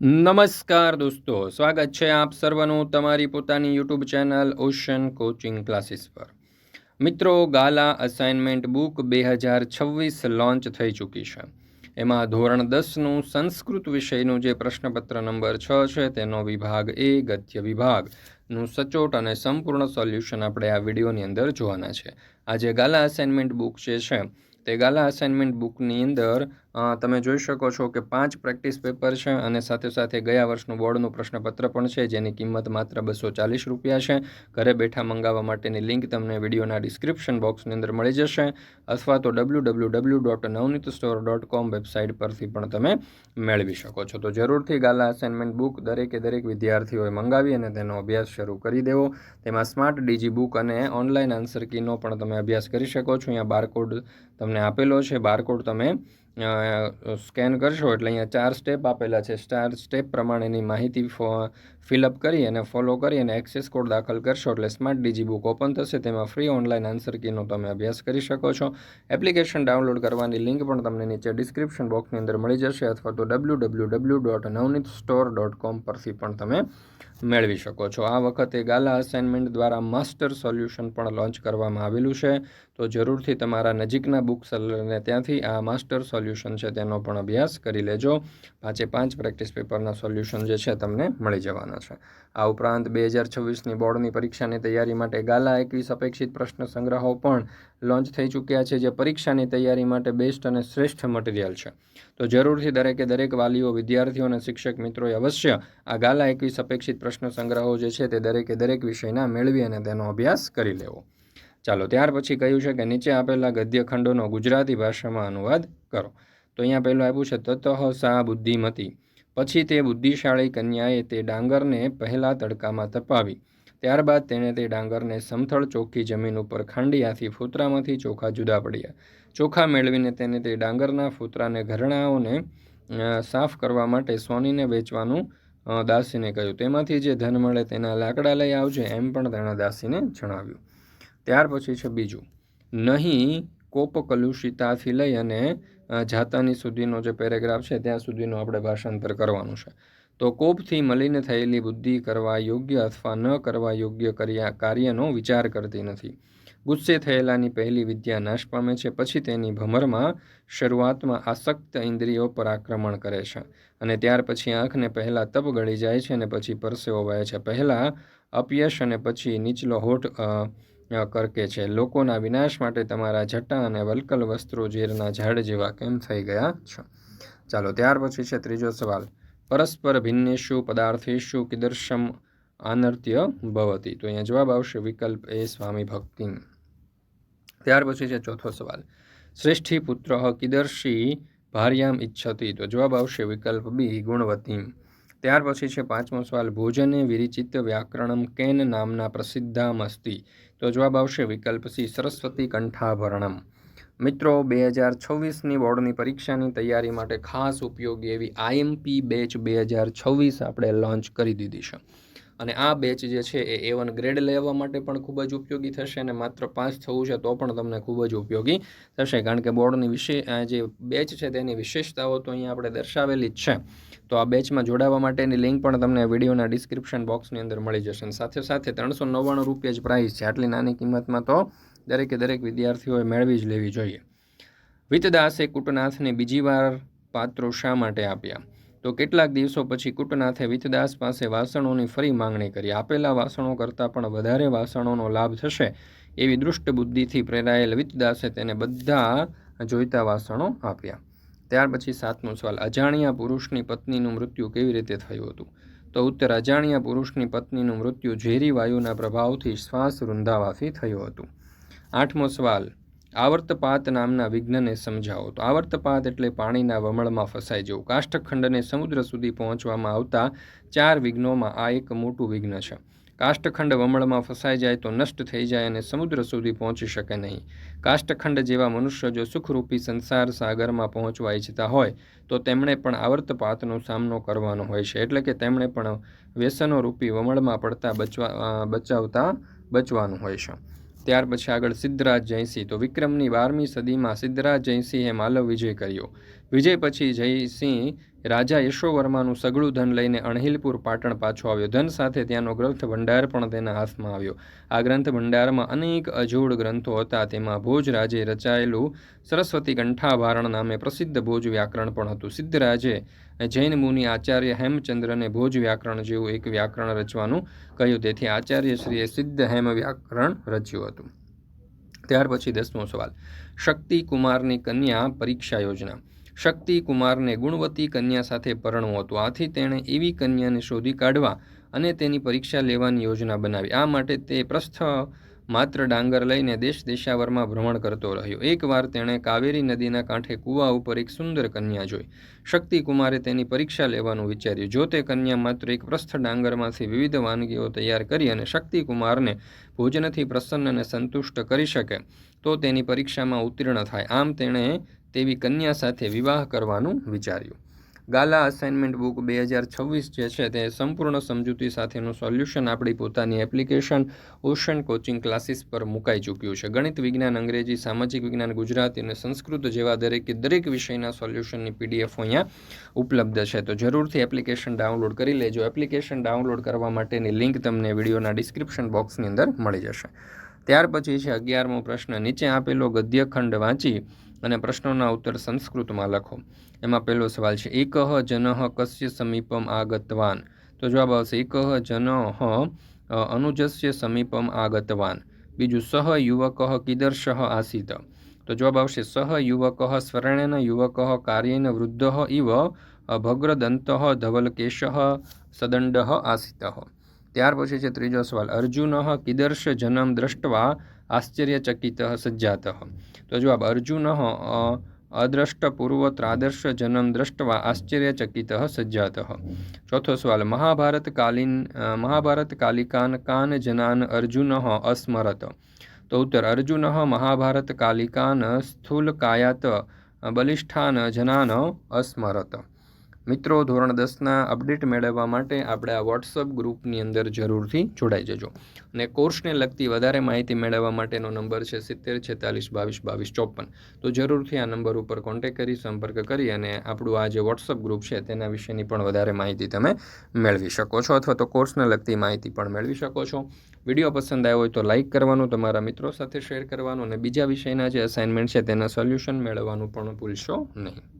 નમસ્કાર દોસ્તો, સ્વાગત છે આપ સર્વનું તમારી પોતાની YouTube channel Ocean coaching classes પર. મિત્રો ગાલા અસાઇનમેન્ટ બુક બે હજાર છવ્વીસ લોન્ચ થઈ ચૂકી છે. એમાં ધોરણ દસનું સંસ્કૃત વિષયનું જે પ્રશ્નપત્ર નંબર છ છે, તેનો વિભાગ એ, ગદ્ય વિભાગનું સચોટ અને સંપૂર્ણ સોલ્યુશન આપણે આ વિડીયોની અંદર જોવાના છે. આ જે ગાલા અસાઇનમેન્ટ બુક જે છે, તે ગાલા અસાઇનમેન્ટ બુકની અંદર તમે જોઈ શકો છો કે પાંચ પ્રેક્ટિસ પેપર છે અને સાથે સાથે ગયા વર્ષનું બોર્ડનું પ્રશ્નપત્ર પણ છે, જેની કિંમત માત્ર બસો ચાલીસ રૂપિયા છે. ઘરે બેઠા મંગાવવા માટેની લિંક તમને વિડીયોના ડિસ્ક્રિપ્શન બોક્સની અંદર મળી જશે અથવા તો W W W dot Navneet store dot com website પરથી પણ તમે મેળવી શકો છો. તો જરૂરથી ગાલા અસાઇનમેન્ટ બુક દરેકે દરેક વિદ્યાર્થીઓએ મંગાવી અને તેનો અભ્યાસ શરૂ કરી દેવો. તેમાં સ્માર્ટ ડીજી બુક અને ઓનલાઈન આન્સર કીનો પણ તમે અભ્યાસ કરી શકો છો. અહીંયા બારકોડ તમને આપેલો છે. બારકોડ તમે સ્કેન કરશો એટલે અહીંયા ચાર સ્ટેપ આપેલા છે. ચાર સ્ટેપ પ્રમાણેની માહિતી ફિલઅપ કરી અને ફોલો કરી અને એક્સેસ કોડ દાખલ કરશો એટલે સ્માર્ટ ડીજી બુક ઓપન થશે. તેમાં ફ્રી ઓનલાઈન આન્સર કીનો તમે અભ્યાસ કરી શકો છો. એપ્લિકેશન ડાઉનલોડ કરવાની લિંક પણ તમને નીચે ડિસ્ક્રિપ્શન બોક્સની અંદર મળી જશે અથવા તો W W W dot Navneet store dot com પરથી પણ તમે મેળવી શકો છો. આ વખતે ગાલા અસાઇનમેન્ટ દ્વારા માસ્ટર સોલ્યુશન પણ લોન્ચ કરવામાં આવેલું છે. તો જરૂરથી તમારા નજીકના બુક સેલરને ત્યાંથી આ માસ્ટર સોલ્યુશન છે તેનો પણ અભ્યાસ કરી લેજો. પાંચે પાંચ પ્રેક્ટિસ પેપરના સોલ્યુશન જે છે તમને મળી જવાના છે. આ ઉપરાંત બે હજાર છવ્વીસની બોર્ડની પરીક્ષાની તૈયારી માટે ગાલા એકવીસ અપેક્ષિત પ્રશ્ન સંગ્રહો પણ લોન્ચ થઈ ચૂક્યા છે, જે પરીક્ષાની તૈયારી માટે બેસ્ટ અને શ્રેષ્ઠ મટીરિયલ છે. તો જરૂરથી દરેકે દરેક વાલીઓ, વિદ્યાર્થીઓ અને શિક્ષક મિત્રોએ અવશ્ય આ ગાલા એકવીસ અપેક્ષિત પ્રશ્ન સંગ્રહો જે છે તે દરેકે દરેક વિષયના મેળવી અને તેનો અભ્યાસ કરી લેવો. ચાલો, ત્યાર પછી કહ્યું છે કે નીચે આપેલા ગદ્ય ખંડોનો ગુજરાતી ભાષામાં અનુવાદ કરો. તો અહીંયા પહેલું આપ્યું છે, તતઃ સા બુદ્ધિમતી. પછી તે બુદ્ધિશાળી કન્યાએ તે ડાંગરને પહેલાં તડકામાં તપાવી. ત્યારબાદ તેણે તે ડાંગરને સમથળ ચોખ્ખી જમીન ઉપર ખાંડિયાથી ફૂતરામાંથી ચોખા જુદા પડ્યા. ચોખા મેળવીને તેને તે ડાંગરના ફૂતરાને ઘરણાઓને સાફ કરવા માટે સોનીને વેચવાનું દાસીને કહ્યું. તેમાંથી જે ધન મળે તેના લાકડા લઈ આવજે એમ પણ તેણે દાસીને જણાવ્યું. ત્યાર પછી છે બીજું. નહીં કોપ કલુષિતાથી લઈ અને જાતાની સુધીનો જે પેરેગ્રાફ છે ત્યાં સુધીનું આપણે ભાષાંતર કરવાનું છે. તો કોપથી મલિન થયેલી બુદ્ધિ કરવા યોગ્ય અથવા ન કરવા યોગ્ય કર્યા કાર્યનો વિચાર કરતી નથી. ગુસ્સે થયેલાની પહેલી વિદ્યા નાશ પામે છે, પછી તેની ભમરમાં શરૂઆતમાં આસક્ત ઇન્દ્રિયો પર આક્રમણ કરે છે. અને ત્યાર પછી આંખને પહેલાં તપ ગળી જાય છે અને પછી પરસેવો વહે છે. પહેલાં અપયશ અને પછી નીચલો હોઠ કરકે છે. લોકોના વિનાશ માટે તમારા જટા અને વલ્કલ વસ્ત્રો ઝેરના ઝાડ જેવા કેમ થઈ ગયા છે? ચાલો, ત્યાર પછી છે ત્રીજો સવાલ. પરસ્પર ભિન્નેશુ પદાર્થેશુ કિદર્શમ આનર્ત્ય ભવતી. તો અહીંયા જવાબ આવશે વિકલ્પ એ, સ્વામી ભક્તિ. ત્યાર પછી છે ચોથો સવાલ. શ્રેષ્ઠી પુત્ર કિદર્શી ભાર્યામ ઈચ્છતી. તો જવાબ આવશે વિકલ્પ બી, ગુણવતી. ત્યાર પછી છે પાંચમો સવાલ, ભોજને વિરિચિત વ્યાકરણમ કેન નામના પ્રસિદ્ધામ અસ્તિ તો જવાબ આવશે વિકલ્પ સી, સરસ્વતી કંઠાભરણમ. મિત્રો બે હજાર છવ્વીસની બોર્ડની પરીક્ષાની તૈયારી માટે ખાસ ઉપયોગી એવી આઈએમપી બેચ બે હજાર છવ્વીસ આપણે લોન્ચ કરી દીધી છે. અને આ બેચ જે છે એ એ વન ગ્રેડ લેવા માટે પણ ખૂબ જ ઉપયોગી થશે અને માત્ર પાસ થવું છે તો પણ તમને ખૂબ જ ઉપયોગી થશે. કારણ કે બોર્ડની વિશે જે બેચ છે તેની વિશેષતાઓ તો અહીંયા આપણે દર્શાવેલી જ છે. તો આ બેચમાં જોડાવા માટેની લિંક પણ તમને વિડીયોના ડિસ્ક્રિપ્શન બોક્સની અંદર મળી જશે. સાથે સાથે ત્રણસો નવ્વાણું રૂપિયા જ પ્રાઇસ છે. આટલી નાની કિંમતમાં તો દરેકે દરેક વિદ્યાર્થીઓએ મેળવી જ લેવી જોઈએ. વિતદાસે કુટનાથને બીજી વાર પાત્રો શા માટે આપ્યા? તો કેટલાક દિવસો પછી કુટનાથે વિતદાસ પાસે વાસણોની ફરી માંગણી કરી. આપેલા વાસણો કરતાં પણ વધારે વાસણોનો લાભ થશે એવી દૃષ્ટ બુદ્ધિથી પ્રેરાયેલ વિતદાસે તેને બધા જોઈતા વાસણો આપ્યા. ત્યાર પછી સાતમો સવાલ, અજાણ્યા પુરુષની પત્નીનું મૃત્યુ કેવી રીતે થયું હતું? તો ઉત્તર, અજાણ્યા પુરુષની પત્નીનું મૃત્યુ ઝેરી વાયુના પ્રભાવથી શ્વાસ રૂંધાવાથી થયું હતું. આઠમો સવાલ આવર્તપાત નામના વિઘ્નને સમજાવો. તો આવર્તપાત એટલે પાણીના વમળમાં ફસાઈ જવું. કાષ્ઠખંડને સમુદ્ર સુધી પહોંચવામાં આવતા ચાર વિઘ્નોમાં આ એક મોટું વિઘ્ન છે. કાષ્ઠખંડ વમળમાં ફસાઈ જાય તો નષ્ટ થઈ જાય અને સમુદ્ર સુધી પહોંચી શકે નહીં. કાષ્ઠખંડ જેવા મનુષ્ય જો સુખરૂપી સંસાર સાગરમાં પહોંચવા ઈચ્છતા હોય, તો તેમણે પણ આવર્તપાતનો સામનો કરવાનો હોય છે. એટલે કે તેમણે પણ વ્યસનો રૂપી વમળમાં પડતા બચવા બચાવતા બચવાનું હોય છે. ત્યાર પછી આગળ સિદ્ધરાજ જયસિંહ. તો વિક્રમની બારમી સદીમાં સિદ્ધરાજ જયસિંહે માલવ વિજય કર્યો. વિજય પછી જયસિંહ રાજા યશોવર્માનું સગળું ધન લઈને અણહિલપુર પાટણ પાછો આવ્યો. ધન સાથે ત્યાંનો ગ્રંથ ભંડાર પણ તેના હાથમાં આવ્યો. આ ગ્રંથ ભંડારમાં અનેક અજોડ ગ્રંથો હતા. તેમાં ભોજ રાજે રચાયેલું સરસ્વતી કંઠાભારણ નામે પ્રસિદ્ધ ભોજ વ્યાકરણ પણ હતું. સિદ્ધરાજે જૈન મુનિ આચાર્ય હેમચંદ્રને ભોજ વ્યાકરણ જેવું એક વ્યાકરણ રચવાનું કહ્યું. તેથી આચાર્યશ્રીએ સિદ્ધ હેમ વ્યાકરણ રચ્યું હતું. ત્યાર પછી દસમો સવાલ. શક્તિ કુમારની કન્યા પરીક્ષા યોજના. શક્તિ કુમારને ગુણવતી કન્યા સાથે પરણવું હતું. આથી તેણે એવી કન્યાને શોધી કાઢવા અને તેની પરીક્ષા લેવાની યોજના બનાવી. આ માટે તે પ્રસ્થ માત્ર ડાંગર લઈને દેશ દેશાવરમાં ભ્રમણ કરતો રહ્યો. એકવાર તેણે કાવેરી નદીના કાંઠે કૂવા ઉપર એક સુંદર કન્યા જોઈ. શક્તિકુમારે તેની પરીક્ષા લેવાનું વિચાર્યું. જો તે કન્યા માત્ર એક પ્રસ્થ ડાંગરમાંથી વિવિધ વાનગીઓ તૈયાર કરી અને શક્તિકુમારને ભોજનથી પ્રસન્ન અને સંતુષ્ટ કરી શકે, તો તેની પરીક્ષામાં ઉત્તીર્ણ થાય. આમ તેણે તેવી કન્યા સાથે વિવાહ કરવાનું વિચાર્યું. ગાલા અસાઇનમેન્ટ બુક બે હજાર છવ્વીસ જે છે તે સંપૂર્ણ સમજૂતી સાથેનું સોલ્યુશન આપણી પોતાની એપ્લિકેશન ઓશન કોચિંગ ક્લાસીસ પર મુકાઈ ચૂક્યું છે. ગણિત વિજ્ઞાન, અંગ્રેજી, સામાજિક વિજ્ઞાન, ગુજરાતી અને સંસ્કૃત જેવા દરેકે દરેક વિષયના સોલ્યુશનની પીડીએફ અહીંયા ઉપલબ્ધ છે. તો જરૂરથી એપ્લિકેશન ડાઉનલોડ કરી લેજો. એપ્લિકેશન ડાઉનલોડ કરવા માટેની લિંક તમને વિડીયોના ડિસ્ક્રિપ્શન બોક્સની અંદર મળી જશે. ત્યાર પછી છે અગિયારમો પ્રશ્ન. નીચે આપેલો ગદ્યખંડ વાંચી અને પ્રશ્નોના ઉત્તર સંસ્કૃતમાં લખો. એમાં પહેલો સવાલ છે એકહ જનહ કસ્ય સમીપમ આગતવાન? તો જવાબ આવશે એકહ જનહ અનુજસ્ય સમીપમ આગતવાન. બીજું, સહ યુવક કીદર્શ આસીત? તો જવાબ આવશે, સહ યુવક સ્વર્ણેન યુવક કાર્યેન વૃદ્ધ ઇવ ભગ્રદંત ધવલકેશ સદંડ આસીત. ત્યાર પછી છે ત્રીજો સવાલ, અર્જુન કિદર્શ જનમ દ્રષ્ટવા આશ્ચર્યચકિત સજ્જાત તો જવાબ અર્જુન અદ્રષ્ટપૂર્વત્રાદર્શ જન્મ દ્રષ્ટવા આશ્ચર્યચકિત સજ્જાત ચોથો સવાલ મહાભારતકાલીન મહાભારતકાલિકાન કાન જનાન અર્જુન અસ્મરત તો ઉત્તર અર્જુન મહાભારતકાલિકાન સ્થૂલકાયાત બલિષ્ઠાન જનાન અસ્મરત મિત્રો, ધોરણ દસના અપડેટ મેળવવા માટે આપણે આ વોટ્સઅપ ગ્રુપની અંદર જરૂરથી જોડાઈ જજો. અને કોર્સને લગતી વધારે માહિતી મેળવવા માટેનો નંબર છે સિત્તેર, છેતાલીસ, બાવીસ બાવીસ, ચોપન. તો જરૂરથી આ નંબર ઉપર કોન્ટેક કરી, સંપર્ક કરી અને આપણું આ જે વોટ્સઅપ ગ્રુપ છે તેના વિશેની પણ વધારે માહિતી તમે મેળવી શકો છો અથવા તો કોર્સને લગતી માહિતી પણ મેળવી શકો છો. વીડિયો પસંદ આવ્યો હોય તો લાઇક કરવાનું, તમારા મિત્રો સાથે શેર કરવાનું અને બીજા વિષયના જે અસાઇનમેન્ટ છે તેના સોલ્યુશન મેળવવાનું પણ ભૂલશો નહીં.